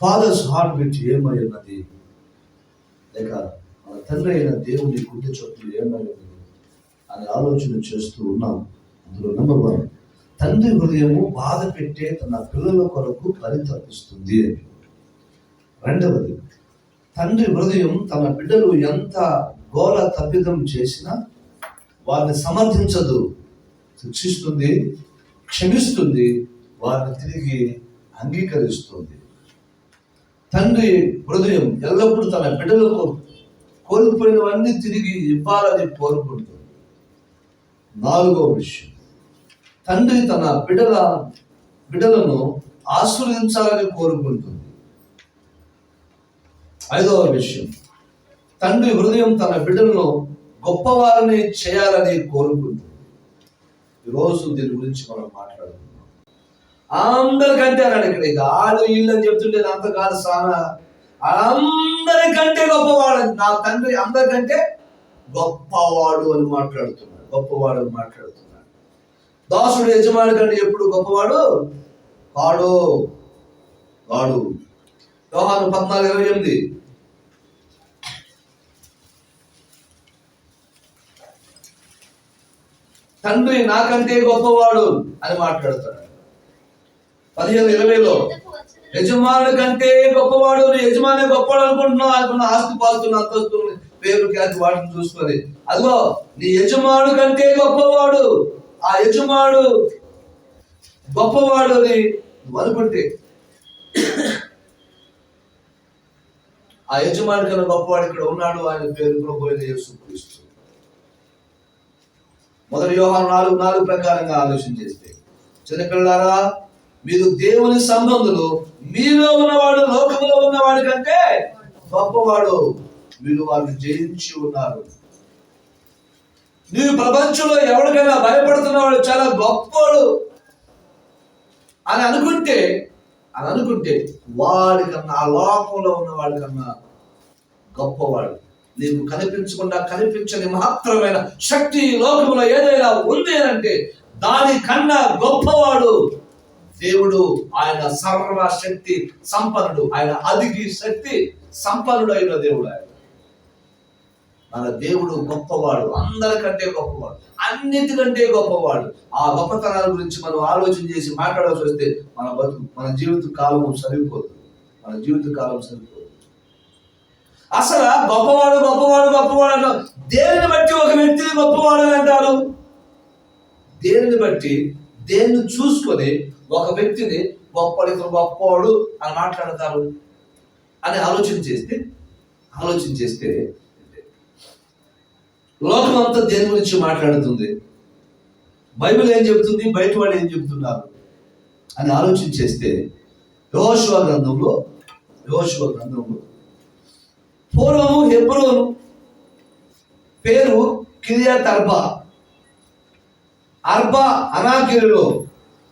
Fathers heart beat ఏమై ఉన్నది లేక మన తండ్రి అయిన దేవుని గుండె చొప్పులు ఏమై ఉన్నది అని ఆలోచన చేస్తూ ఉన్నాం. అందులో నెంబర్ వన్ తండ్రి హృదయము బాధ పెట్టే తన పిల్లల కొరకు పరితపిస్తుంది అని రెండవది తండ్రి హృదయం తన బిడ్డలు ఎంత ఘోర తప్పిదం చేసినా వారిని సమర్థించదు. శిక్షిస్తుంది క్షమిస్తుంది వారిని తిరిగి అంగీకరిస్తుంది. తండ్రి హృదయం ఎల్లప్పుడూ తన బిడ్డలకు కోల్పోయినవన్నీ తిరిగి ఇవ్వాలని కోరుకుంటుంది. నాలుగో విషయం. తండ్రి తన బిడ్డల బిడ్డలను ఆశ్రయించాలని కోరుకుంటుంది. ఐదవ విషయం. తండ్రి హృదయం తన బిడ్డలను గొప్పవారిని చేయాలని కోరుకుంటుంది. ఈరోజు దీని గురించి మనం మాట్లాడుతున్నాం అందరికంటే అన్నాడు ఇక్కడ. ఇక ఆడు వీళ్ళు అని చెప్తుంటే అంత కాదు సానా అందరికంటే గొప్పవాడు నా తండ్రి అందరికంటే గొప్పవాడు అని మాట్లాడుతున్నాడు. గొప్పవాడు అని మాట్లాడుతున్నాడు. దాసుడు యజమాని కంటే ఎప్పుడు గొప్పవాడు? వాడు వాడు. యోహాను పద్నాలుగు ఇరవై ఎనిమిది. తండ్రి నాకంటే గొప్పవాడు అని మాట్లాడుతున్నాడు. పదిహేను ఇరవైలో యజమాని కంటే గొప్పవాడు నువ్వు యజమాని గొప్పవాడు అనుకుంటున్నావు అనుకున్న ఆస్తి పాస్తున్న అంతస్తు పేరు ఖ్యాతి వాటిని చూసుకొని. అదిగో నీ యజమాను కంటే గొప్పవాడు ఆ యజమాడు గొప్పవాడు అని అనుకుంటే ఆ యజమాని కన్నా గొప్పవాడు ఇక్కడ ఉన్నాడు ఆయన పేరు ప్రభు యేసుక్రీస్తు మొదటి వ్యూహాలు నాలుగు నాలుగు ప్రకారంగా ఆలోచన చేస్తే చిన్నపిల్లారా మీరు దేవుని సంబంధులు. మీలో ఉన్నవాడు లోకంలో ఉన్నవాడు కంటే గొప్పవాడు. మీరు వారిని జయించి ఉన్నారు. నీవు ప్రపంచంలో ఎవరికైనా భయపడుతున్నవాడు చాలా గొప్పవాడు అని అనుకుంటే అని అనుకుంటే వాడికన్నా ఆ లోకంలో ఉన్నవాడి కన్నా గొప్పవాడు. నీకు కనిపించకుండా కనిపించని మాత్రమైన శక్తి లోకంలో ఏదైనా ఉంది అంటే దాని కన్నా గొప్పవాడు దేవుడు ఆయన సర్వశక్తి సంపన్నుడు ఆయన అదిగి శక్తి సంపన్నుడు అయిన దేవుడు ఆయన. మన దేవుడు గొప్పవాడు అందరికంటే గొప్పవాడు అన్నిటికంటే గొప్పవాడు. ఆ గొప్పతనాల గురించి మనం ఆలోచన చేసి మాట్లాడాల్సి వస్తే మన బతుకు మన జీవిత కాలం సరిపోదు. మన జీవిత కాలం సరిపోదు. అసలు గొప్పవాడు గొప్పవాడు గొప్పవాడు అంటారు. దేనిని బట్టి ఒక వ్యక్తిని గొప్పవాడు అని అంటారు? దేనిని బట్టి? దేన్ని చూసుకొని ఒక వ్యక్తిని గొప్పడు ఇతను గొప్పవాడు అని మాట్లాడతారు అని ఆలోచన చేస్తే ఆలోచన చేస్తే లోకం అంతా దేని గురించి మాట్లాడుతుంది? బైబిల్ ఏం చెబుతుంది? బయట వాళ్ళు ఏం చెబుతున్నారు? అని ఆలోచన చేస్తే యోశువ గ్రంథంలో యోశువ గ్రంథంలో పూర్వము హెబ్రోను పేరు కిరియా అర్బా అర్బా అనాకిరిలో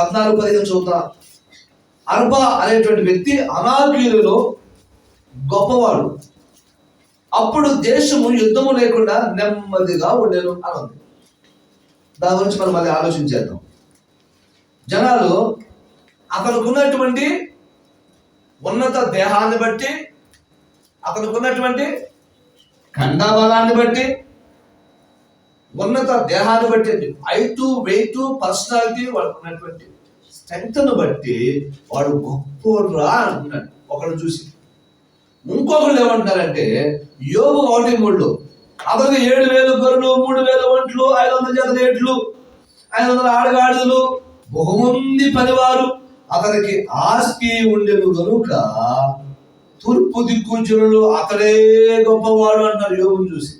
పద్నాలుగు పదిహేను చదువుతా. అర్బా అనేటువంటి వ్యక్తి అనాకీయులలో గొప్పవాడు. అప్పుడు దేశము యుద్ధము లేకుండా నెమ్మదిగా ఉండేను అని ఉంది. దాని గురించి మనం మళ్ళీ ఆలోచించేద్దాం జనాలు అతనుకున్నటువంటి ఉన్నత దేహాన్ని బట్టి అతనుకున్నటువంటి ఖండాబలాన్ని బట్టి ఉన్నత దేహాన్ని బట్టి హైటు వెయిట్ పర్సనాలిటీ వాడికి ఉన్నటువంటి స్ట్రెంగ్త్ను బట్టి వాడు గొప్పరా అంటున్నాడు. ఒకడు చూసి. ఇంకొకళ్ళు ఏమంటారంటే యోగు ఒకటి మూడు అతనికి ఏడు వేలు గొర్రెలు మూడు వేల ఒంట్లు ఐదు వందల జత రేట్లు ఐదు వందల ఆడగాడులు బహుమంది పనివారు. అతనికి ఆస్తి ఉండేను కనుక తూర్పు దిక్కు జనులు అతడే గొప్పవాడు అంటారు యోగుని చూసి.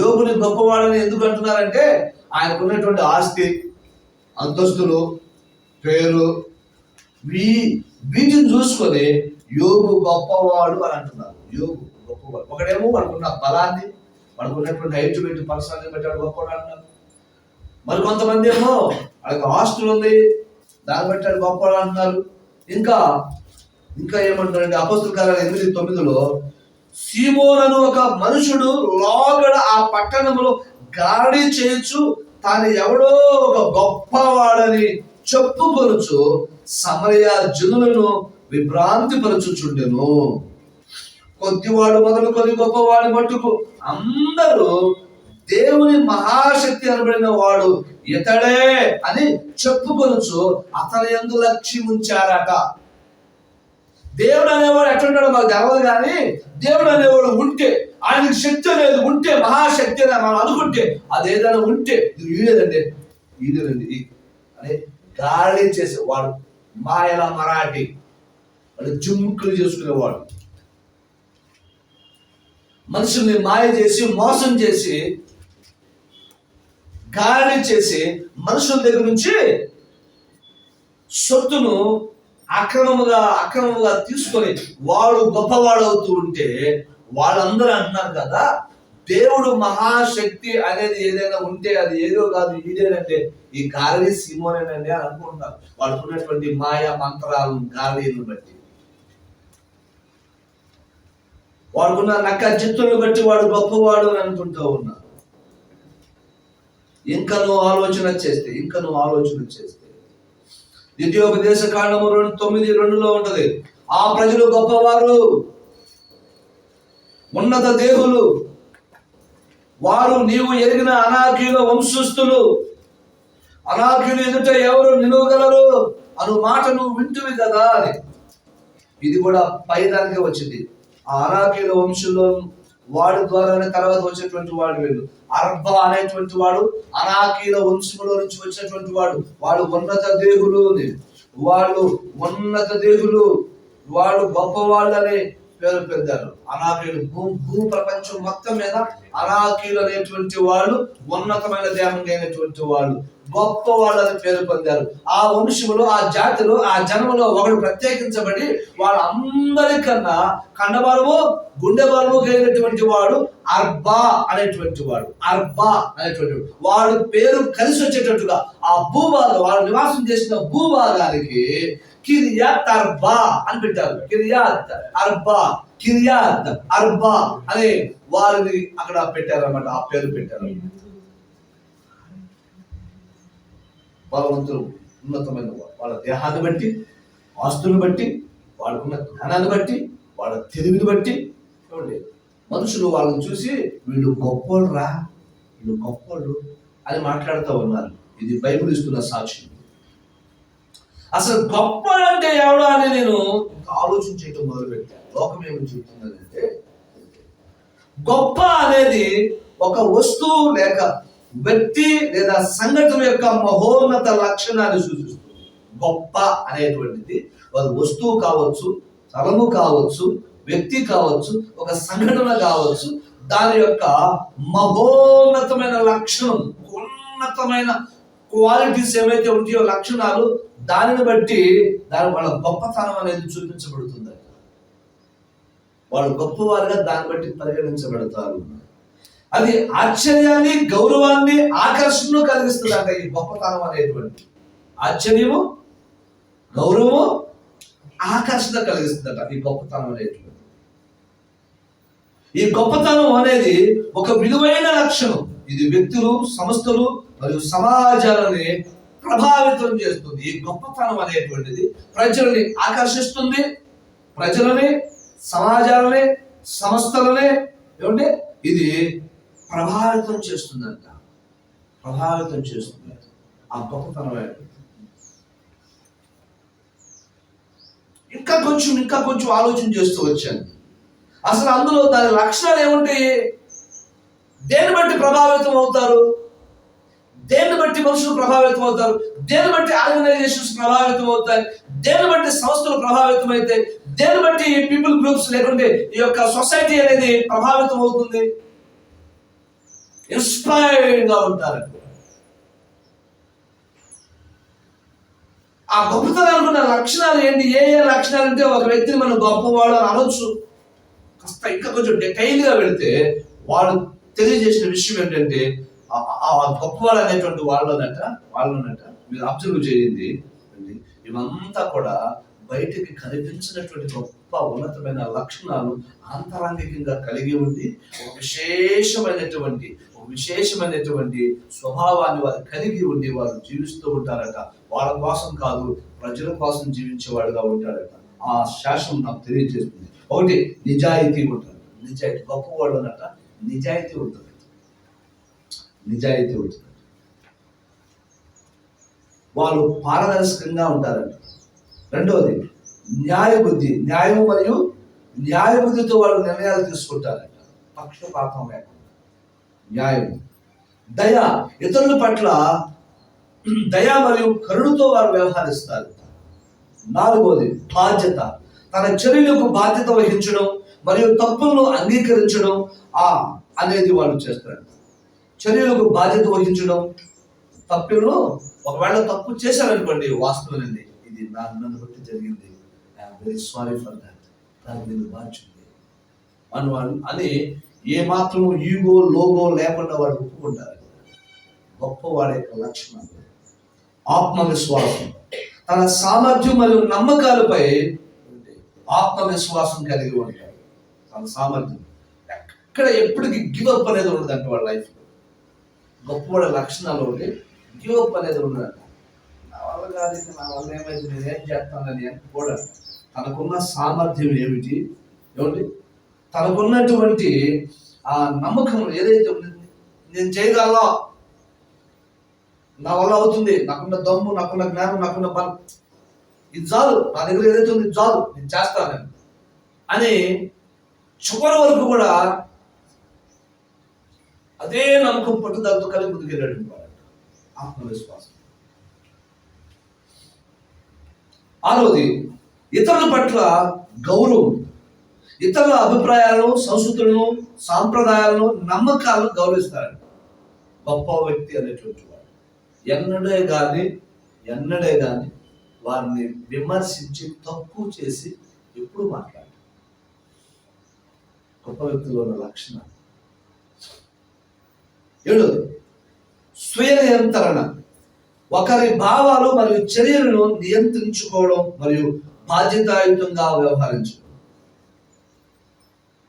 యోగుని గొప్పవాడని ఎందుకు అంటున్నారంటే ఆయనకు ఉన్నటువంటి ఆస్తి అంతస్తులు పేరు వీ వీటిని చూసుకొని యోగు గొప్పవాడు అని అంటున్నారు. యోగు గొప్పవాడు. ఒకడేమో మనకున్న బలాన్ని మనకున్నటువంటి ఉన్నటువంటి హైట్ పెట్టి పర్సనాలిటీ బట్టి వాడు గొప్పవాడు అంటున్నారు. మరి కొంతమంది ఏమో వాళ్ళకి ఆస్తులు ఉంది దాన్ని బట్టి వాడు గొప్పవాడు అంటున్నారు. ఇంకా ఇంకా ఏమంటారంటే అపస్తుల కార్యాలు ఎనిమిది తొమ్మిదిలో సీమోనను ఒక మనుషుడు లోగడ ఆ పట్టణంలో గాడి చేయొచ్చు తాను ఎవడో ఒక గొప్పవాడని చెప్పుకొనుచు సమరయ జనులను విభ్రాంతి పరచుచుండెను కొద్దివాడు మొదలుకొని గొప్పవాడి మట్టుకు అందరూ దేవుని మహాశక్తి అనబడిన వాడు ఇతడే అని చెప్పుకొనుచు అతని ఎందు లక్ష్యం ఉంచారట దేవుడు అనేవాడు ఎట్లుంటాడో మాకు తెలవదు కానీ దేవుడు అనేవాడు ఉంటే ఆయనకి శక్తి అనేది ఉంటే మహాశక్తి అని మనం అనుకుంటే అది ఏదైనా ఉంటే ఇది వీడేదండి ఇది. అని గాలి చేసేవాడు మాయల మరాఠీ. వాళ్ళు జుమ్ముకులు చేసుకునేవాడు. మనుషుల్ని మాయ చేసి మోసం చేసి గాలి చేసి మనుషుల దగ్గర నుంచి సొత్తును అక్రమముగా అక్రమముగా తీసుకొని వాడు గొప్పవాడు అవుతూ ఉంటే వాళ్ళందరూ అంటున్నారు కదా దేవుడు మహాశక్తి అనేది ఏదైనా ఉంటే అది ఏదో కాదు ఇదేనంటే ఈ గాలి సీమోనేనండి అని అనుకుంటున్నారు. వాడుకున్నటువంటి మాయా మంత్రాలు గాలిని బట్టి. వాడుకున్న నక్క చిత్తులను బట్టి వాడు గొప్పవాడు అని అనుకుంటూ ఉన్నారు. ఇంకా నువ్వు ఆలోచన చేస్తే ఇంకా నువ్వు ఆలోచన చేస్తే ద్వితీయోపదేశ కాండము రెండు తొమ్మిది రెండులో ఉంటది. ఆ ప్రజలు గొప్పవారు ఉన్నత దేవులు వారు నీవు ఎరిగిన అనాకీల వంశస్థులు. అనాకీలు ఎదుట ఎవరు నిలువగలరు అను మాట నువ్వు వింటువి కదా అని. ఇది కూడా పైదానికే వచ్చింది. ఆ అనాకీల వంశంలో వాడి ద్వారానే తర్వాత వచ్చేటువంటి వాడు వీళ్ళు అర్భ అనేటువంటి వాడు అనాకీల వంశములో నుంచి వచ్చినటువంటి వాడు. వాడు ఉన్నత దేహులు వాళ్ళు ఉన్నత దేహులు. వాళ్ళు గొప్పవాళ్ళు అనే పేరు పెద్దారు అనాకీలు భూ భూ ప్రపంచం మొత్తం మీద అనాకీలు అనేటువంటి వాళ్ళు ఉన్నతమైన దేహం అయినటువంటి వాళ్ళు గొప్ప వాళ్ళని పేరు పొందారు. ఆ వంశములో ఆ జాతిలో ఆ జన్మలో ఒకడు ప్రత్యేకించబడి వాళ్ళందరికన్నా కండబలము గుండె బలము కలిగినటువంటి వాడు అర్బా అనేటువంటి వాడు. అర్బా అనేటువంటి వాడు. వాడు పేరు కలిసి వచ్చేటట్టుగా ఆ భూభాగం వాడు నివాసం చేసిన భూభాగానికి కిరియాత్ అర్బా అని పెట్టారు కిరియాత్ అర్బా కిరియాత్ అర్బా అనే వారిని అక్కడ పెట్టారన్నమాట. ఆ పేరు పెట్టారు. బలవంతులు ఉన్నతమైన వాళ్ళ దేహాన్ని బట్టి ఆస్తులను బట్టి వాళ్ళకున్న జ్ఞానాన్ని బట్టి వాళ్ళ తెలివిని బట్టి చూడండి. మనుషులు వాళ్ళని చూసి వీళ్ళు గొప్పోళ్ళు రా వీళ్ళు గొప్పోళ్ళు అని మాట్లాడుతూ ఉన్నారు. ఇది బైబుల్ ఇస్తున్న సాక్ష్యం అసలు గొప్ప అంటే ఎవడో అని నేను ఆలోచన చేయడం మొదలు పెట్టాను లోకం ఏమి అంటే గొప్ప అనేది ఒక వస్తువు లేక వ్యక్తి లేదా సంఘటన యొక్క మహోన్నత లక్షణాన్ని సూచిస్తుంది. గొప్ప అనేటువంటిది ఒక వస్తువు కావచ్చు స్థలము కావచ్చు వ్యక్తి కావచ్చు ఒక సంఘటన కావచ్చు దాని యొక్క మహోన్నతమైన లక్షణం ఉన్నతమైన క్వాలిటీస్ ఏవైతే ఉంటాయో లక్షణాలు దానిని బట్టి దాని వాళ్ళ గొప్పతనం అనేది చూపించబడుతుంది. వాళ్ళు గొప్పవారుగా దాన్ని బట్టి పరిగణించబడతారు. అది ఆశ్చర్యాన్ని గౌరవాన్ని ఆకర్షణను కలిగిస్తుంది అంట ఈ గొప్పతనం అనేటువంటి. ఆశ్చర్యము గౌరవము ఆకర్షణ కలిగిస్తుందట ఈ గొప్పతనం అనేటువంటి. ఈ గొప్పతనం అనేది ఒక విలువైన లక్షణం. ఇది వ్యక్తులు సంస్థలు మరియు సమాజాలని ప్రభావితం చేస్తుంది. ఈ గొప్పతనం అనేటువంటిది ప్రజల్ని ఆకర్షిస్తుంది. ప్రజలని సమాజాలని సంస్థలని ఏమంటే ఇది ప్రభావితం చేస్తుందంట. ప్రభావితం చేస్తుంది ఆ గొప్పతనం ఇంకా కొంచెం ఇంకా కొంచెం ఆలోచన చేస్తూ వచ్చాను. అసలు అందులో దాని లక్షణాలు ఏముంటాయి? దేన్ని బట్టి ప్రభావితం అవుతారు? బట్టి మనుషులు ప్రభావితం అవుతారు దేని బట్టి ఆర్గనైజేషన్స్ ప్రభావితం అవుతాయి దేని బట్టి సంస్థలు ప్రభావితం అవుతాయి దేన్ని బట్టి పీపుల్ గ్రూప్స్ లేకుంటే ఈ యొక్క సొసైటీ అనేది ప్రభావితం అవుతుంది ఇన్స్పైర్డ్గా ఉంటారు. ఆ గొప్పతనానికి ఉన్న లక్షణాలు ఏంటి? ఏ ఏ లక్షణాలు అంటే ఒక వ్యక్తిని మనం గొప్పవాడు అని అనొచ్చు. కాస్త ఇంకా కొంచెం డీటెయిల్గా వెళితే వాళ్ళు తెలియజేసిన విషయం ఏంటంటే గొప్ప వాళ్ళు అనేటువంటి వాళ్ళనట వాళ్ళనట మీరు అబ్జర్వ్ చేయండి. అండి, ఇవంతా కూడా బయటికి కనిపించినటువంటి గొప్ప ఉన్నతమైన లక్షణాలు ఆంతరంగికంగా కలిగి ఉండి ఒక విశేషమైనటువంటి ఒక విశేషమైనటువంటి స్వభావాన్ని వారు కలిగి ఉండి వారు జీవిస్తూ ఉంటారట. వాళ్ళ కోసం కాదు ప్రజల కోసం జీవించేవాడుగా ఉంటాడట. ఆ శాసనం నాకు తెలియజేస్తుంది. ఒకటి నిజాయితీ ఉంటుంది నిజాయితీ గొప్పవాడు అన్నట నిజాయితీ ఉంటుంది. నిజాయితీ ఉంటుంది వాళ్ళు పారదర్శకంగా ఉంటారంట రెండవది న్యాయబుద్ధి న్యాయం మరియు న్యాయబుద్ధితో వాళ్ళు నిర్ణయాలు తీసుకుంటారంట. పక్షపాతం లేకుండా. న్యాయం. దయ ఇతరుల పట్ల దయ మరియు కరుణతో వారు వ్యవహరిస్తారు. నాలుగవది బాధ్యత. తన చర్యలకు బాధ్యత వహించడం మరియు తప్పులను అంగీకరించడం ఆ అనేది వాళ్ళు చేస్తారు. చర్యలకు బాధ్యత వహించడం తప్పులో ఒకవేళ తప్పు చేశారనుకోండి వాస్తవమైంది ఇది నా నన్ను బట్టి జరిగింది. I'm very sorry for that నాకు నేను మార్చింది. అని వాళ్ళు అని ఏ మాత్రం ఈగో లోగో లేకుండా వాడు ఒప్పుకుంటారు. గొప్పవాడి యొక్క లక్షణం ఆత్మవిశ్వాసం. తన సామర్థ్యం మరియు నమ్మకాలపై ఆత్మవిశ్వాసం కలిగి ఉంటాడు. తన సామర్థ్యం. ఎక్కడ ఎప్పటికీ గివప్ అప్ అనేది ఉండదంట వాళ్ళ లైఫ్లో. గొప్పవాడి లక్షణాలు ఒకటి గివ్ అప్ అనేది ఉండదంట నా వల్ల కాదు నా వల్ల ఏమైంది? నేను ఏం చేస్తానని కూడా తనకున్న సామర్థ్యం ఏమిటి? ఏమిటి తనకున్నటువంటి ఆ నమ్మకం ఏదైతే ఉండింది నేను చేయగలను? నా వల్ల అవుతుంది. నాకున్న దమ్ము నాకున్న జ్ఞానం నాకున్న బలం. ఇది చాలు. నా దగ్గర ఏదైతే ఉంది చాలు. నేను చేస్తాను అని చివరి వరకు కూడా అదే నమ్మకం పట్టుదలతో కలిగి ముందుకెళ్ళాడు ఆత్మవిశ్వాసం. ఆరవది ఇతరుల పట్ల గౌరవం. ఇతరుల అభిప్రాయాలను సంస్కృతులను సాంప్రదాయాలను నమ్మకాలను గౌరవిస్తారు గొప్ప వ్యక్తి అనేటువంటి వాడు. ఎన్నడే కానీ ఎన్నడే కానీ వారిని విమర్శించి తక్కువ చేసి ఎప్పుడు మాట్లాడారు గొప్ప వ్యక్తిలో ఉన్న లక్షణాలు. ఏడు. స్వీయ నియంత్రణ ఒకరి భావాలు మరియు చర్యలను నియంత్రించుకోవడం మరియు బాధ్యతాయుతంగా వ్యవహరించడం.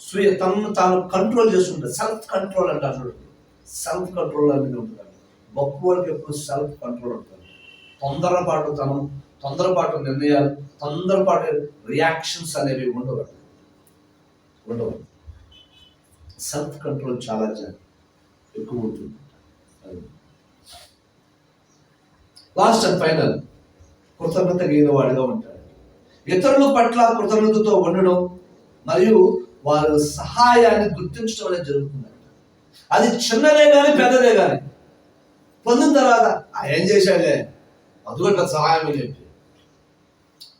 స్వీయ తనను తాను కంట్రోల్ చేసుకుంటారు సెల్ఫ్ కంట్రోల్ అంటారు చూడండి. సెల్ఫ్ కంట్రోల్ అనేది ఉంటుంది గొప్పవాడికి ఎప్పుడు సెల్ఫ్ కంట్రోల్ ఉంటుంది తొందరపాటు తనం తొందరపాటు నిర్ణయాలు తొందరపాటు రియాక్షన్స్ అనేవి ఉండవు ఉండవు సెల్ఫ్ కంట్రోల్ చాలా జరిగింది ఎక్కువ ఉంటుంది లాస్ట్ అండ్ ఫైనల్ కృతజ్ఞత కలిగిన వాడిగా ఉంటాడు. ఇతరుల పట్ల కృతజ్ఞతతో ఉండడం మరియు వారి సహాయాన్ని గుర్తించడం అనేది జరుగుతుంది అది చిన్నదే కానీ పెద్దదే కానీ పొందిన తర్వాత "ఆ, ఏం చేశాడులే? అది కూడా సహాయం చెప్పి.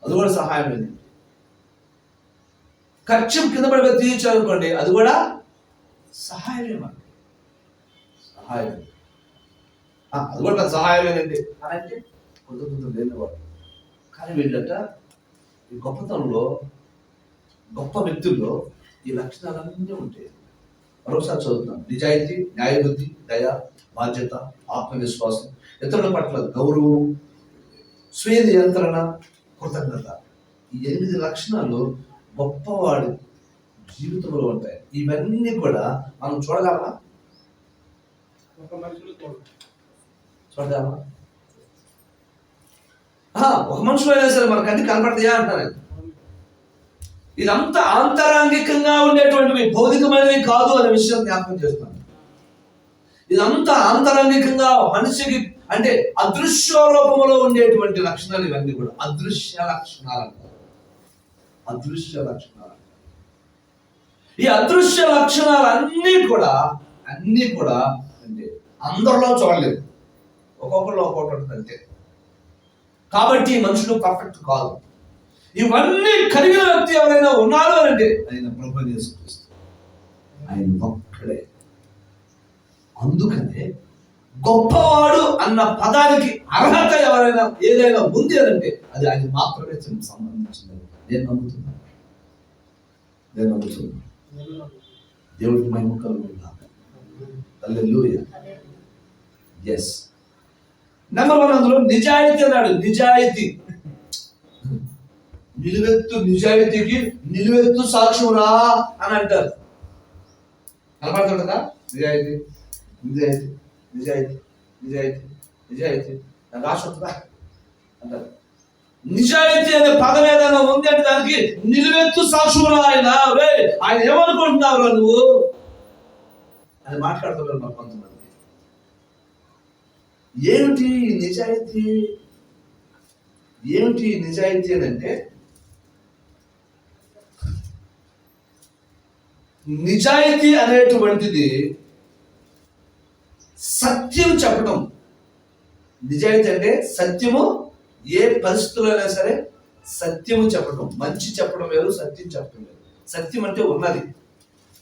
అది కూడా సహాయం చెప్పి. ఖర్చు కింద పడిపోయి తీర్చాలనుకోండి అది కూడా సహాయమే మనకి సహాయం అది కూడా పెద్ద సహాయమేనండి లేనివాడు కానీ వీళ్ళట ఈ గొప్పతనంలో గొప్ప వ్యక్తుల్లో ఈ లక్షణాలన్నీ ఉంటాయి. మరొకసారి చదువుతున్నాం. నిజాయితీ న్యాయబుద్ధి దయ బాధ్యత ఆత్మవిశ్వాసం ఇతరుల పట్ల గౌరవం స్వీయ నియంత్రణ కృతజ్ఞత. ఈ ఎనిమిది లక్షణాలు గొప్పవాడి జీవితంలో ఉంటాయి. ఇవన్నీ కూడా మనం చూడగలమా? ఒక మనుషులు తోడు. ఆహా, ఒక మనుషులు అయినా సరే మన కంటికి కనపడతాయా అంటారు. ఇదంతా ఆంతరాంగికంగా ఉండేటువంటివి భౌతికమైనవి కాదు అనే విషయం జ్ఞాపకం చేస్తాను. ఇదంతా ఆంతరంగికంగా మనిషికి అంటే అదృశ్య రూపంలో ఉండేటువంటి లక్షణాలు ఇవన్నీ కూడా. అదృశ్య లక్షణాలు అంటారు అదృశ్య లక్షణాలు ఈ అదృశ్య లక్షణాలన్నీ కూడా అన్నీ కూడా అందరిలో చూడలేదు. ఒక్కొక్కరిలో ఒక్కొక్కటి ఉంటుంది అంతే. కాబట్టి మనుషులు పర్ఫెక్ట్ కాదు. ఇవన్నీ కలిగిన వ్యక్తి ఎవరైనా ఉన్నారు అని అంటే ఆయన ప్రభు ఆయన ఒక్కడే. అందుకనే గొప్పవాడు అన్న పదానికి అర్హత ఎవరైనా ఏదైనా ఉంది అంటే అది ఆయన మాత్రమే సంబంధించింది నేను నమ్ముతున్నాను నేను నమ్ముతున్నాను దేవుడికి మహిమ కలుగుతున్నాను హల్లెలూయా ఎస్ నెంబర్ వన్ అందులో నిజాయితీ అన్నాడు. నిజాయితీ. నిలువెత్తు నిజాయితీకి నిలువెత్తు సాక్ష్యమురా అని అంటారు. కనపడుతుంటుందా నిజాయితీ. నిజాయితీ. నిజాయితీ. నిజాయితీ. నిజాయితీ. నాకు అంటారు. నిజాయితీ అనే పదం ఏదైనా ఉంది అంటే దానికి నిలువెత్తు సాక్షురా ఆయన. ఆయన ఏమనుకుంటున్నావురా నువ్వు? అని మాట్లాడుతున్నారు మా కొంతమంది ఏమిటి నిజాయితీ? ఏమిటి నిజాయితీ అని అంటే నిజాయితీ అనేటువంటిది సత్యం చెప్పడం నిజాయితీ అంటే సత్యము ఏ పరిస్థితుల్లో అయినా సరే సత్యము చెప్పడం మంచి చెప్పడం వేరు సత్యం చెప్పడం వేరు సత్యం అంటే ఉన్నది.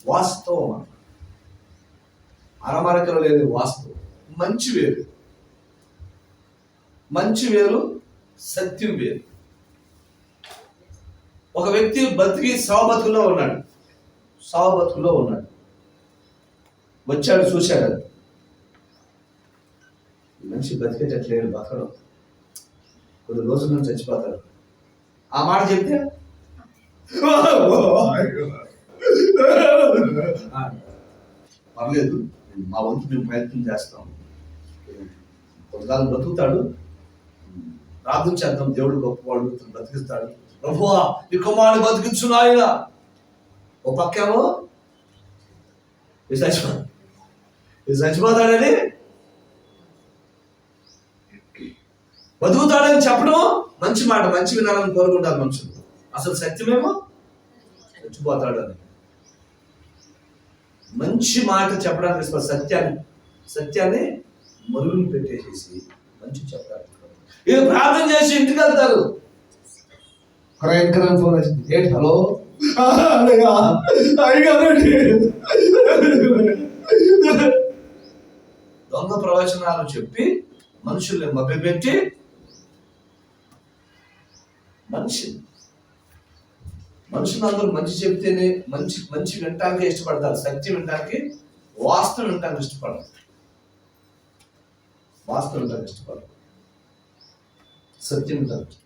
వాస్తవం అన్నమాట. అరమరకలు లేదు వాస్తవం. మంచి వేరు. మంచి వేరు సత్యం వేరు. ఒక వ్యక్తి బతికి సావబతుకులో ఉన్నాడు. సావు బతుకులో ఉన్నాడు. వచ్చాడు చూశాడు ఈ మనిషి బతికేటట్లేడు బతకడం. కొన్ని రోజుల నుంచి చచ్చిపోతాడు. ఆ మాట చెప్తే? పర్లేదు మా వంతు మేము ప్రయత్నం చేస్తాం. కొంతకాలం బతుకుతాడు ప్రార్థన చేద్దాం. దేవుడు గొప్పవాడు ఇతను బతికిస్తాడు. ప్రభువా ఈ కుమారుడు బతికించు నాయన. ఓ పక్కేమో ఈ చచ్చిపోతాడని బతుకుతాడని చెప్పడం మంచి మాట. మంచి వినాలని కోరుకుంటారు మనుషులు. అసలు సత్యమేమో? చచ్చిపోతాడు అని మంచి మాట చెప్పడానికి సత్యాన్ని సత్యాన్ని మరుగుని పెట్టేసేసి మంచి చెప్పడానికి ఇక ప్రార్థన చేసి ఇంటికి వెళ్తారు. క్రైమ్ ఫోన్ వచ్చింది ఏంటి హలో? దొంగ ప్రవచనాలు చెప్పి మనుషుల్ని మభ్యపెట్టి మనిషి. మనుషులందరూ మంచి చెప్తేనే మంచి మంచి వినటానికి ఇష్టపడతారు. సత్యం వినటానికి వాస్తవం వినటానికి ఇష్టపడరు వాస్తవం వినటానికి ఇష్టపడరు సత్యం వినటానికి